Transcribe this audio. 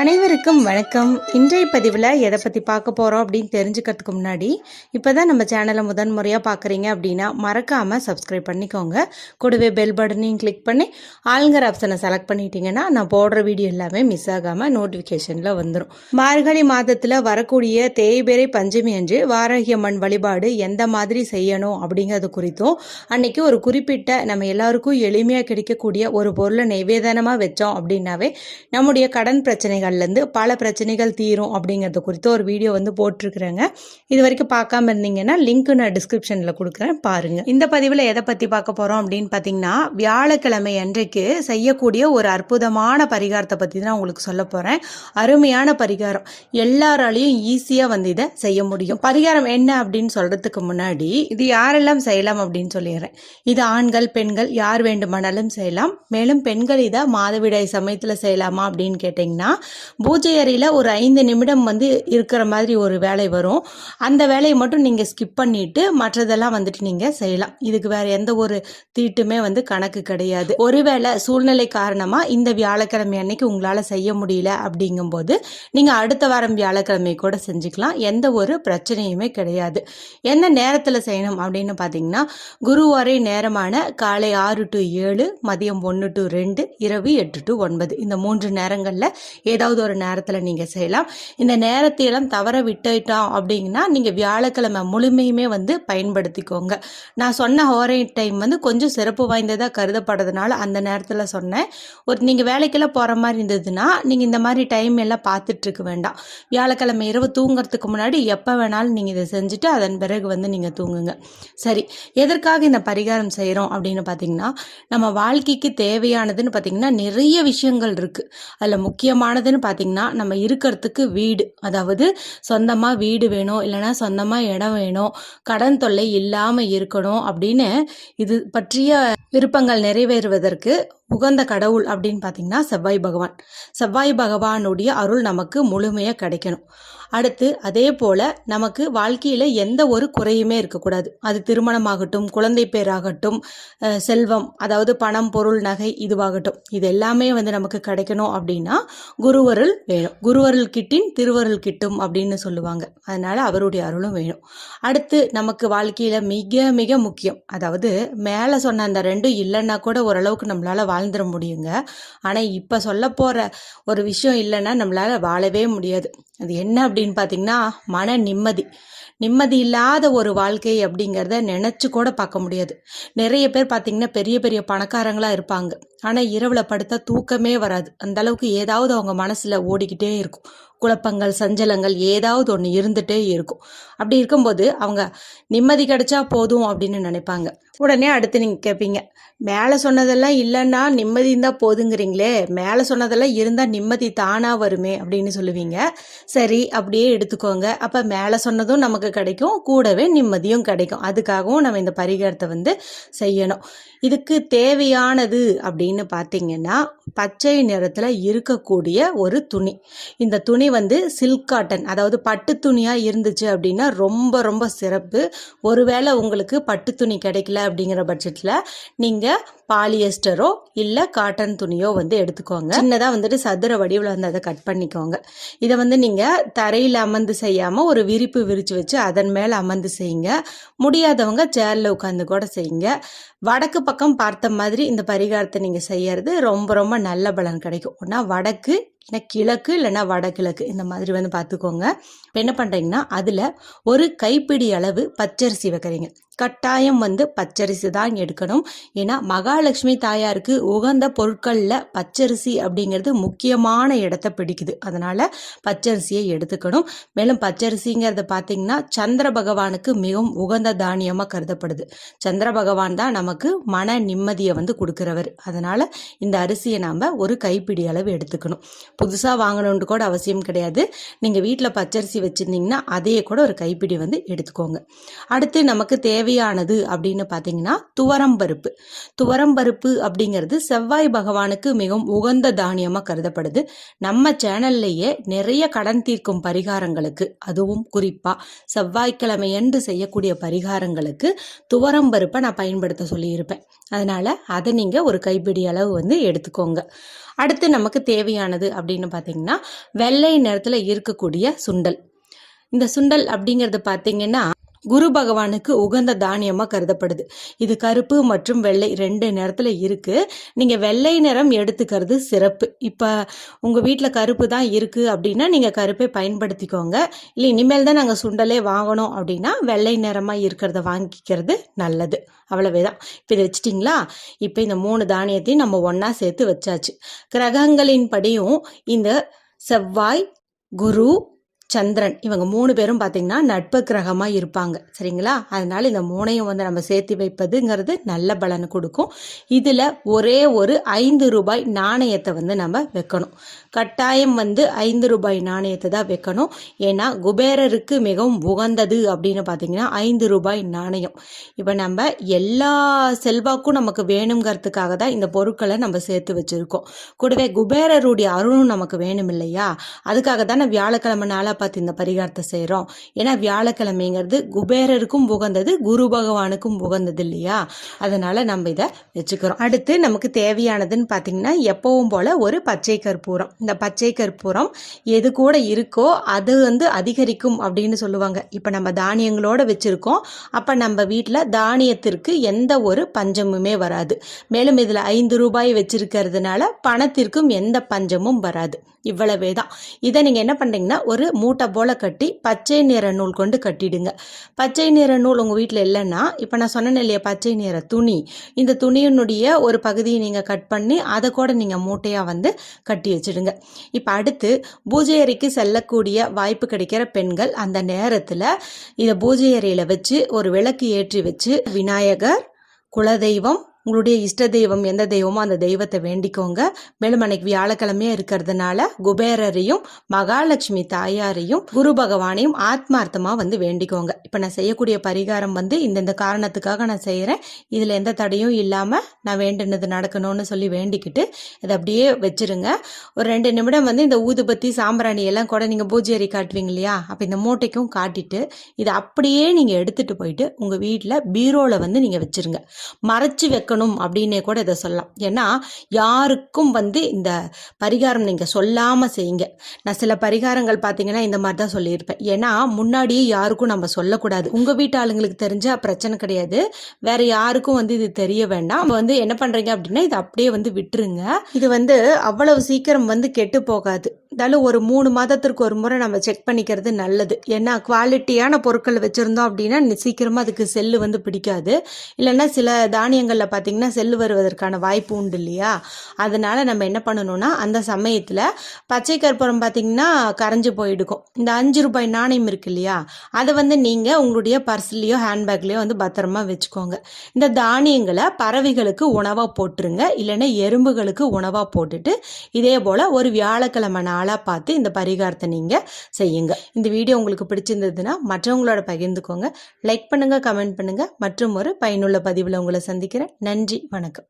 அனைவருக்கும் வணக்கம். இன்றைய பதிவில் எதை பற்றி பார்க்க போகிறோம் அப்படின்னு தெரிஞ்சுக்கிறதுக்கு முன்னாடி இப்போ தான் நம்ம சேனலை முதன் முறையாக பார்க்குறீங்க அப்படின்னா மறக்காமல் சப்ஸ்கிரைப் பண்ணிக்கோங்க. கூடவே பெல் பட்டனையும் கிளிக் பண்ணி ஆளுங்கிற ஆப்ஷனை செலக்ட் பண்ணிட்டீங்கன்னா நான் போடுற வீடியோ எல்லாமே மிஸ் ஆகாமல் நோட்டிஃபிகேஷனில் வந்துடும் மார்கழி மாதத்தில் வரக்கூடிய தேய்பிறை பஞ்சமி அன்று வாராகி அம்மன் வழிபாடு எந்த மாதிரி செய்யணும் அப்படிங்கிறது குறித்தும் அன்னைக்கு ஒரு குறிப்பிட்ட நம்ம எல்லாருக்கும் எளிமையாக கிடைக்கக்கூடிய ஒரு பொருளை நைவேதனமாக வச்சோம் அப்படின்னாவே நம்முடைய கடன் பிரச்சனைகள் பிரச்சனைகள்லேருந்து பல பிரச்சனைகள் தீரும் அப்படிங்கிறத குறித்து ஒரு வீடியோ வந்து போட்டிருக்கிறேங்க. இது வரைக்கும் பார்க்காம இருந்தீங்கன்னா லிங்க் நான் டிஸ்கிரிப்ஷனில் கொடுக்குறேன். பாருங்கள் இந்த பதிவில் எதை பற்றி பார்க்க போகிறோம் அப்படின்னு பார்த்தீங்கன்னா வியாழக்கிழமை அன்றைக்கு செய்யக்கூடிய ஒரு அற்புதமான பரிகாரத்தை பற்றி தான் உங்களுக்கு சொல்ல போகிறேன் அருமையான பரிகாரம். எல்லாராலையும் ஈஸியாக வந்து இதை செய்ய முடியும். பரிகாரம் என்ன அப்படின்னு சொல்கிறதுக்கு முன்னாடி இது யாரெல்லாம் செய்யலாம் அப்படின்னு சொல்லிடுறேன். இது ஆண்கள் பெண்கள் யார் வேண்டுமானாலும் செய்யலாம். மேலும் பெண்கள் இதை மாதவிடாய் சமயத்தில் செய்யலாமா அப்படின்னு கேட்டிங்கன்னா பூஜை அறையில் ஒரு ஐந்து நிமிடம் வந்து இருக்கிற மாதிரி ஒரு வேலை வரும். அந்த வேலையை மட்டும் நீங்கள் ஸ்கிப் பண்ணிவிட்டு மற்றதெல்லாம் வந்துட்டு நீங்கள் செய்யலாம். இதுக்கு வேறு எந்த ஒரு தீட்டுமே வந்து கணக்கு கிடையாது. ஒருவேளை சூழ்நிலை காரணமாக இந்த வியாழக்கிழமை அன்னைக்கு உங்களால் செய்ய முடியல அப்படிங்கும்போது நீங்கள் அடுத்த வாரம் வியாழக்கிழமை கூட செஞ்சுக்கலாம். எந்த ஒரு பிரச்சனையுமே கிடையாது. எந்த நேரத்தில் செய்யணும் அப்படின்னு பார்த்தீங்கன்னா குருவாரை நேரமான காலை ஆறு டு ஏழு மதியம் ஒன்று டு ரெண்டு இரவு எட்டு டு ஒன்பது. இந்த மூன்று நேரங்களில் ஏதாவது ஒரு நேரத்தில் நீங்கள் செய்யலாம். இந்த நேரத்தையெல்லாம் தவற விட்டுட்டோம் அப்படிங்கன்னா நீங்கள் வியாழக்கிழமை முழுமையுமே வந்து பயன்படுத்திக்கோங்க. நான் சொன்ன ஹோரை டைம் வந்து கொஞ்சம் சிறப்பு வாய்ந்ததாக கருதப்படுறதுனால அந்த நேரத்தில் சொன்னேன். ஒரு நீங்கள் வேலைக்கெல்லாம் போகிற மாதிரி இருந்ததுன்னா நீங்கள் இந்த மாதிரி டைம் எல்லாம் பார்த்துட்ருக்க வேண்டாம். வியாழக்கிழமை இரவு தூங்குறதுக்கு முன்னாடி எப்போ வேணாலும் நீங்கள் இதை செஞ்சுட்டு அதன் பிறகு வந்து நீங்கள் தூங்குங்க. சரி எதற்காக இந்த பரிகாரம் செய்கிறோம் அப்படின்னு பார்த்தீங்கன்னா நம்ம வாழ்க்கைக்கு தேவையானதுன்னு பார்த்தீங்கன்னா நிறைய விஷயங்கள் இருக்குது அதில் முக்கியமானது முக்கியமானதுன்னு பார்த்தீங்கன்னா நம்ம இருக்கிறதுக்கு வீடு. அதாவது சொந்தமாக வீடு வேணும் இல்லைனா சொந்தமாக இடம் வேணும் கடன் தொல்லை இல்லாமல் இருக்கணும் அப்படின்னு இது பற்றிய விருப்பங்கள் நிறைவேறுவதற்கு உகந்த கடவுள் அப்படின்னு பார்த்தீங்கன்னா செவ்வாய் பகவான். செவ்வாய் பகவானுடைய அருள் நமக்கு முழுமையாக கிடைக்கணும். அடுத்து அதே போல் நமக்கு வாழ்க்கையில் எந்த ஒரு குறையுமே இருக்கக்கூடாது. அது திருமணமாகட்டும் குழந்தை பேராகட்டும் செல்வம் அதாவது பணம் பொருள் நகை இதுவாகட்டும். இது எல்லாமே வந்து நமக்கு கிடைக்கணும் அப்படின்னா குருவருள் வேணும். குருவருள் கிட்டின் திருவருள் கிட்டும் அப்படின்னு சொல்லுவாங்க. அதனால அவருடைய அருளும் வேணும். அடுத்து நமக்கு வாழ்க்கையில் மிக மிக முக்கியம். அதாவது மேலே சொன்ன அந்த ரெண்டும் இல்லைன்னா கூட ஓரளவுக்கு நம்மளால வாழ்ந்துட முடியுங்க. ஆனால் இப்போ சொல்ல போகிற ஒரு விஷயம் இல்லைன்னா நம்மளால் வாழவே முடியாது. அது என்ன அப்படின்னு பார்த்தீங்கன்னா மன நிம்மதி. நிம்மதி இல்லாத ஒரு வாழ்க்கை அப்படிங்கிறத நினச்சி கூட பார்க்க முடியாது. நிறைய பேர் பார்த்தீங்கன்னா பெரிய பெரிய பணக்காரங்களாக இருப்பாங்க. ஆனால் இரவில் படுத்தா தூக்கமே வராது. அந்த அளவுக்கு ஏதாவது அவங்க மனசில் ஓடிக்கிட்டே இருக்கும். குழப்பங்கள் சஞ்சலங்கள் ஏதாவது ஒன்று இருந்துகிட்டே இருக்கும். அப்படி இருக்கும்போது அவங்க நிம்மதி கிடைச்சா போதும் அப்படின்னு நினைப்பாங்க. உடனே அடுத்து நீங்கள் கேட்பீங்க மேலே சொன்னதெல்லாம் இல்லைன்னா நிம்மதி இருந்தால் போதுங்கிறீங்களே மேலே சொன்னதெல்லாம் இருந்தால் நிம்மதி தானாக வருமே அப்படின்னு சொல்லுவீங்க. சரி அப்படியே எடுத்துக்கோங்க. அப்போ மேலே சொன்னதும் நமக்கு கிடைக்கும் கூடவே நிம்மதியும் கிடைக்கும். அதுக்காகவும் நம்ம இந்த பரிகாரத்தை வந்து செய்யணும். இதுக்கு தேவையானது அப்படின்னு பார்த்தீங்கன்னா பச்சை நிறத்தில் இருக்கக்கூடிய ஒரு துணி. இந்த துணி வந்து சில்க் காட்டன் அதாவது பட்டு துணியாக இருந்துச்சு அப்படின்னா ரொம்ப ரொம்ப சிறப்பு. ஒருவேளை உங்களுக்கு பட்டு துணி கிடைக்கல அப்படிங்கிற பட்சத்தில் நீங்கள் பாலியஸ்டரோ இல்லை காட்டன் துணியோ வந்து எடுத்துக்கோங்க. சின்னதாக வந்துட்டு சதுர வடிவில் வந்து அதை கட் பண்ணிக்கோங்க. இதை வந்து நீங்கள் தரையில் அமர்ந்து செய்யாமல் ஒரு விரிப்பு விரித்து வச்சு அதன் மேலே அமர்ந்து செய்யுங்க. முடியாதவங்க சேரில் உட்காந்து கூட செய்யுங்க. வடக்கு பக்கம் பார்த்த மாதிரி இந்த பரிகாரத்தை நீங்கள் செய்யறது ரொம்ப ரொம்ப நல்ல பலன் கிடைக்கும். ஒன்றா வடக்கு இல்லைன்னா கிழக்கு இல்லைன்னா வடகிழக்கு இந்த மாதிரி வந்து பார்த்துக்கோங்க. இப்போ என்ன பண்ணுறீங்கன்னா அதில் ஒரு கைப்பிடி அளவு பச்சரிசி வைக்கிறீங்க. கட்டாயம் வந்து பச்சரிசி தான் எடுக்கணும். ஏன்னா மகாலட்சுமி தாயாருக்கு உகந்த பொருட்களில் பச்சரிசி அப்படிங்கிறது முக்கியமான இடத்த பிடிக்குது. அதனால் பச்சரிசியை எடுத்துக்கணும். மேலும் பச்சரிசிங்கிறத பார்த்தீங்கன்னா சந்திர பகவானுக்கு மிகவும் உகந்த தானியமாக கருதப்படுது. சந்திர பகவான் தான் நமக்கு மன நிம்மதியை வந்து கொடுக்குறவர். அதனால் இந்த அரிசியை நாம் ஒரு கைப்பிடி அளவு எடுத்துக்கணும். புதுசாக வாங்கணுன்ட்டு கூட அவசியம் கிடையாது. நீங்கள் வீட்டில் பச்சரிசி வச்சுருந்தீங்கன்னா அதையே கூட ஒரு கைப்பிடி வந்து எடுத்துக்கோங்க. அடுத்து நமக்கு தேவை தேவையானது அப்படின்னு பார்த்தீங்கன்னா துவரம்பருப்பு துவரம்பருப்பு அப்படிங்கிறது செவ்வாய் பகவானுக்கு மிகவும் உகந்த தானியமாக கருதப்படுது. நம்ம சேனல்லையே நிறைய கடன் தீர்க்கும் பரிகாரங்களுக்கு அதுவும் குறிப்பாக செவ்வாய்க்கிழமையன்று செய்யக்கூடிய பரிகாரங்களுக்கு துவரம்பருப்பை நான் பயன்படுத்த சொல்லியிருப்பேன். அதனால் அதை நீங்கள் ஒரு கைப்பிடி அளவு வந்து எடுத்துக்கோங்க. அடுத்து நமக்கு தேவையானது அப்படின்னு பார்த்தீங்கன்னா வெள்ளை நிறத்தில் இருக்கக்கூடிய சுண்டல். இந்த சுண்டல் அப்படிங்கிறது பார்த்தீங்கன்னா குரு பகவானுக்கு உகந்த தானியமாக கருதப்படுது. இது கருப்பு மற்றும் வெள்ளை ரெண்டு நிறத்தில் இருக்குது நீங்கள் வெள்ளை நிறம் எடுத்துக்கிறது சிறப்பு. இப்போ உங்கள் வீட்டில் கருப்பு தான் இருக்குது அப்படின்னா நீங்கள் கருப்பை பயன்படுத்திக்கோங்க. இல்லை இனிமேல் தான் நாங்கள் சுண்டலே வாங்கணும் அப்படின்னா வெள்ளை நிறமாக இருக்கிறத வாங்கிக்கிறது நல்லது. அவ்வளவே தான் இப்போ இதை வச்சிட்டிங்களா? இப்போ இந்த மூணு தானியத்தையும் நம்ம ஒன்றா சேர்த்து வச்சாச்சு. கிரகங்களின் படியும் இந்த செவ்வாய் குரு சந்திரன். இவங்க மூணு பேரும் பார்த்தீங்கன்னா நட்பு கிரகமாக இருப்பாங்க. சரிங்களா? அதனால இந்த மூணையும் வந்து நம்ம சேர்த்து வைப்பதுங்கிறது நல்ல பலன் கொடுக்கும். இதில் ஒரே ஒரு ஐந்து ரூபாய் நாணயத்தை வந்து நம்ம வைக்கணும். கட்டாயம் வந்து ஐந்து ரூபாய் நாணயத்தை தான் வைக்கணும். ஏன்னா குபேரருக்கு மிகவும் உகந்தது அப்படின்னு பார்த்தீங்கன்னா ஐந்து ரூபாய் நாணயம். இப்போ நம்ம எல்லா செல்வாக்கும் நமக்கு வேணுங்கிறதுக்காக தான் இந்த பொருட்களை நம்ம சேர்த்து வச்சுருக்கோம். கூடவே குபேரருடைய அருணும் நமக்கு வேணும் இல்லையா அதுக்காக தான் வியாழக்கிழமை நாளாக பார்த்து இந்த பரிகாரத்தை செய்கிறோம் ஏன்னா வியாழக்கிழமைங்கிறது குபேரருக்கும் உகந்தது குரு பகவானுக்கும் உகந்தது இல்லையா? அதனால் நம்ம இதை வச்சுக்கிறோம். அடுத்து நமக்கு தேவையானதுன்னு பார்த்தீங்கன்னா எப்பவும் போல் ஒரு பச்சை கற்பூரம். இந்த பச்சை கற்பூரம் எது கூட இருக்கோ அது வந்து அதிகரிக்கும் அப்படின்னு சொல்லுவாங்க. இப்போ நம்ம தானியங்களோட வச்சுருக்கோம். அப்போ நம்ம வீட்டில் தானியத்திற்கு எந்த ஒரு பஞ்சமுமே வராது. மேலும் இதில் ஐந்து ரூபாய் வச்சிருக்கிறதுனால பணத்திற்கும் எந்த பஞ்சமும் வராது. இவ்வளவே தான் இதை நீங்கள் என்ன பண்ணுறீங்கன்னா ஒரு மூட்டை போல் கட்டி பச்சை நிற நூல் கொண்டு கட்டிடுங்க. பச்சை நிற நூல் உங்கள் வீட்டில் இல்லைன்னா இப்போ நான் சொன்னேன் இல்லையா பச்சை நிற துணி. இந்த துணியினுடைய ஒரு பகுதியை நீங்கள் கட் பண்ணி அதை கூட நீங்கள் மூட்டையாக வந்து கட்டி வச்சுடுங்க. இப்போ அடுத்து பூஜை அறைக்கு செல்லக்கூடிய வாய்ப்பு கிடைக்கிற பெண்கள் அந்த நேரத்தில் இதை பூஜை அறையில் வச்சு ஒரு விளக்கு ஏற்றி வச்சு விநாயகர் குலதெய்வம் உங்களுடைய இஷ்ட தெய்வம் எந்த தெய்வமோ அந்த தெய்வத்தை வேண்டிக்கோங்க. மேலும் அன்னைக்கு வியாழக்கிழமையா இருக்கிறதுனால குபேரரையும் மகாலட்சுமி தாயாரையும் குரு பகவானையும் ஆத்மார்த்தமாக வந்து வேண்டிக்கோங்க. இப்போ நான் செய்யக்கூடிய பரிகாரம் வந்து இந்தந்த காரணத்துக்காக நான் செய்கிறேன் இதில் எந்த தடையும் இல்லாமல் நான் வேண்டினது நடக்கணும்னு சொல்லி வேண்டிக்கிட்டு இதை அப்படியே வச்சிருங்க. ஒரு ரெண்டு நிமிடம் வந்து இந்த ஊதுபத்தி சாம்பிராணி எல்லாம் கூட நீங்கள் பூஜை அறை காட்டுவீங்க இல்லையா? அப்போ இந்த மூட்டைக்கும் காட்டிட்டு இதை அப்படியே நீங்கள் எடுத்துகிட்டு போயிட்டு உங்கள் வீட்டில் பீரோவில் வந்து நீங்கள் வச்சுருங்க. மறைச்சு வைக்க இருக்கணும் அப்படின்னே கூட இதை சொல்லலாம். ஏன்னா யாருக்கும் வந்து இந்த பரிகாரம் நீங்கள் சொல்லாமல் செய்யுங்க. நான் சில பரிகாரங்கள் பார்த்தீங்கன்னா இந்த மாதிரி தான் சொல்லியிருப்பேன். ஏன்னா முன்னாடியே யாருக்கும் நம்ம சொல்லக்கூடாது. உங்கள் வீட்டு ஆளுங்களுக்கு தெரிஞ்சால் பிரச்சனை கிடையாது. வேற யாருக்கும் வந்து இது தெரிய வேண்டாம். வந்து என்ன பண்ணுறீங்க அப்படின்னா இதை அப்படியே வந்து விட்டுருங்க. இது வந்து அவ்வளவு சீக்கிரம் வந்து கெட்டு போகாது. இருந்தாலும் ஒரு மூணு மாதத்திற்கு ஒரு முறை நம்ம செக் பண்ணிக்கிறது நல்லது. ஏன்னா குவாலிட்டியான பொருட்கள் வச்சுருந்தோம் அப்படின்னா சீக்கிரமாக அதுக்கு செல்லு வந்து பிடிக்காது. இல்லைன்னா சில தானியங்களில் பார்த்திங்கன்னா செல்லு வருவதற்கான வாய்ப்பு உண்டு இல்லையா? அதனால் நம்ம என்ன பண்ணணும்னா அந்த சமயத்தில் பச்சை கற்பூரம் பார்த்திங்கன்னா கரைஞ்சி போயிடுக்கும். இந்த அஞ்சு ரூபாய் நாணயம் இருக்கு இல்லையா? அதை வந்து நீங்கள் உங்களுடைய பர்ஸ்லேயோ ஹேண்ட்பேக்லேயோ வந்து பத்திரமா வச்சுக்கோங்க. இந்த தானியங்களை பறவைகளுக்கு உணவாக போட்டுருங்க. இல்லைன்னா எறும்புகளுக்கு உணவாக போட்டுட்டு இதே போல் ஒரு வியாழக்கிழமை நாளாக பார்த்து இந்த பரிகாரத்தை நீங்கள் செய்யுங்க. இந்த வீடியோ உங்களுக்கு பிடிச்சிருந்ததுன்னா மற்றவங்களோட பகிர்ந்துக்கோங்க. லைக் பண்ணுங்கள் கமெண்ட் பண்ணுங்கள் மற்றும் ஒரு பயனுள்ள பதிவில் உங்களை சந்திக்கிறேன். நன்றி வணக்கம்.